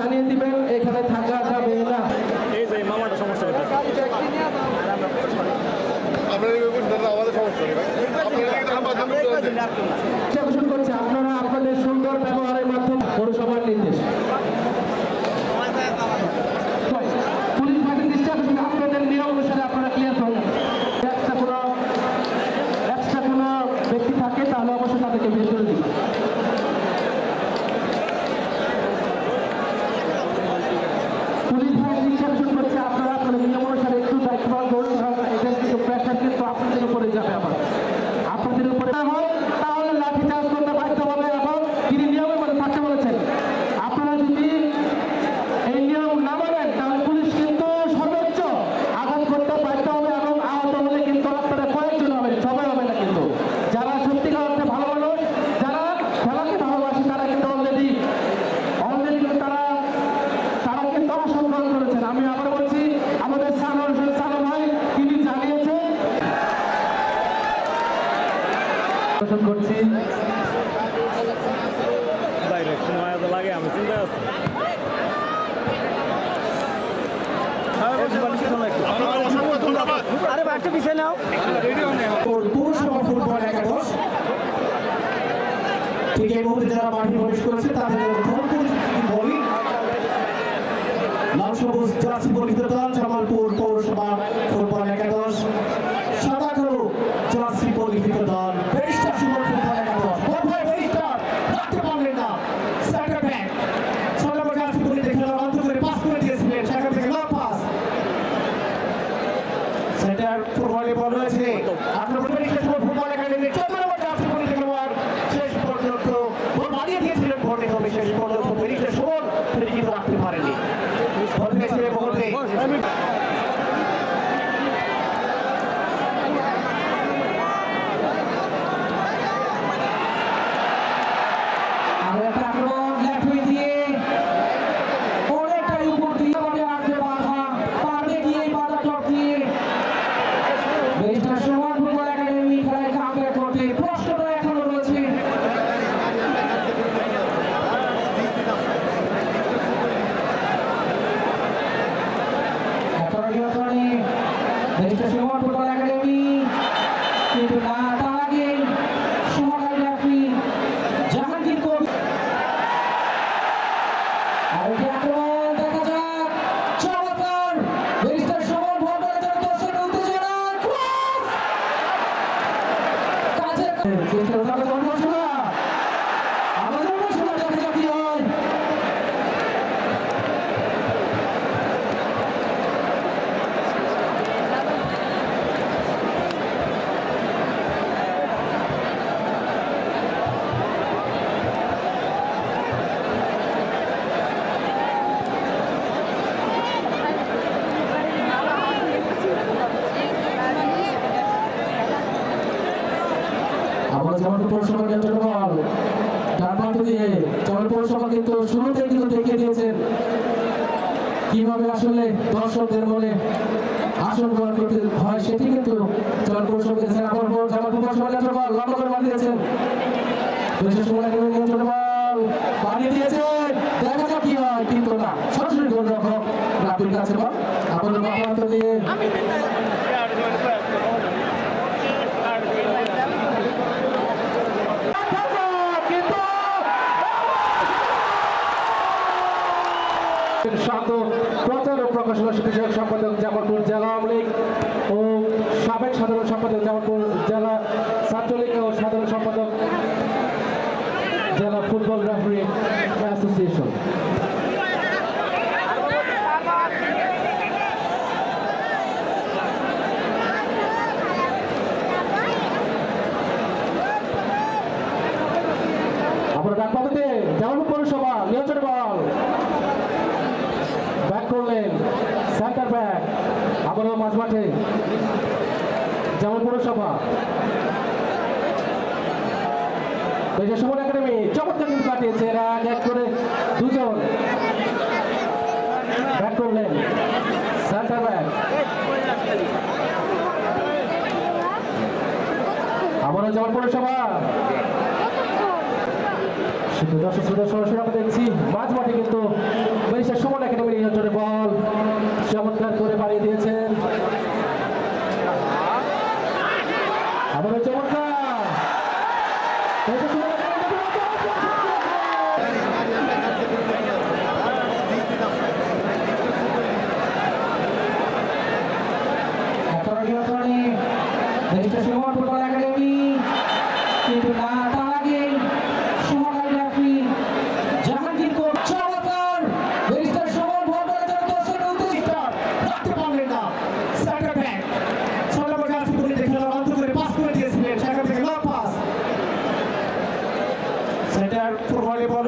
জানিয়ে দিবেন এখানে থাকা যাবে না। এই যে মামাটা সমস্যা হচ্ছে আপনারা আপনাদের সুন্দর ব্যবহারের মাধ্যমে পৌরসভার নির্দেশ। ব্যক্তি থাকে তাহলে অবশ্যই তাদেরকে বের করে দিন পালন করুন এটা কিন্তু প্রেশার কিন্তু আপনাদের উপরে যাবে আবার আপনাদের উপরে না হয় তাহলে লাঠি চার্জ করতে বাধ্য হবে এবং তিনি নিয়মের মধ্যে থাকতে বলেছেন আপনারা যদি এই নিয়ম না মানেন তাহলে পুলিশ কিন্তু সর্বোচ্চ আঘাত করতে বাধ্য হবে এবং আহত হলে কিন্তু আপনারা কয়েকজন হবেন সবাই হবে না কিন্তু যারা সত্যিকার অর্থে ভালো মানুষ যারা খেলাকে ভালোবাসে তারা কিন্তু অলরেডি অলরেডি কিন্তু তারা তারা কিন্তু অংশগ্রহণ করেছেন আমি আবার বলছি আমাদের সানোর সানো ভাই তিনি জানিয়েছেন প্রদর্শন করছি। লাগে আমি চিন্তায় আছি আরে বাচ্চা পিছিয়ে নাও ঠিক মাঠে জামালপুর পৌরসভা ফুটবল একাদশ সাদা কালো জার্সি পরিহিত দল ব্যারিস্টার সুমন ফুটবল একাদশ বল ভাই ব্যারিস্টার রাখতে পারলেন না সেন্টার ব্যাক ছয় নম্বর জার্সি পরিহিত খেলোয়াড় অন্ত করে পাস করে দিয়েছিলেন সেখান থেকে লং পাস সেন্টার ফুটবলে বল রয়েছে চেষ্টা করতে হবে অনুশোনা আমাদের অনুশোনা দেখা যাক কি হয় যেমন পৌরসভা নিয়ন্ত্রণ বল ডান প্রান্ত দিয়ে যেমন পৌরসভা কিন্তু শুরুতে কিন্তু দেখিয়ে দিয়েছেন। কীভাবে আসলে দর্শকদের মনে আসন গ্রহণ করতে হয় সেটি কিন্তু যেমন পৌরসভা দিয়েছেন। আবার যেমন পৌরসভা নিয়ন্ত্রণ বল লম্বা করে বাড়িয়ে দিয়েছেন। বিশেষ আবার দিয়ে শান্ত প্রচার ও প্রকাশনা বিষয়ক সম্পাদক জামালপুর জেলা আওয়ামী লীগ ও সাবেক সাধারণ সম্পাদক জামালপুর জেলা ছাত্রলীগ ও সাধারণ সম্পাদক জেলা ফুটবল রেফারি অ্যাসোসিয়েশন। আমরা ডাক পাবে জামালপুর পৌরসভা, নিয়ন্ত্রণ বল ব্যাক করলেন সেন্টার ব্যাক আবারও মাঝ মাঠে যেমন পৌরসভা সুমন একাডেমি চমৎকার কিন্তু কাটিয়েছে এরা এক করে দুজন ব্যাক করলেন সেন্টার ব্যাক আবারও যেমন পৌরসভা দর্শক সরাসরি আমরা দেখছি মাঝ মাঠে কিন্তু Тур волейбол.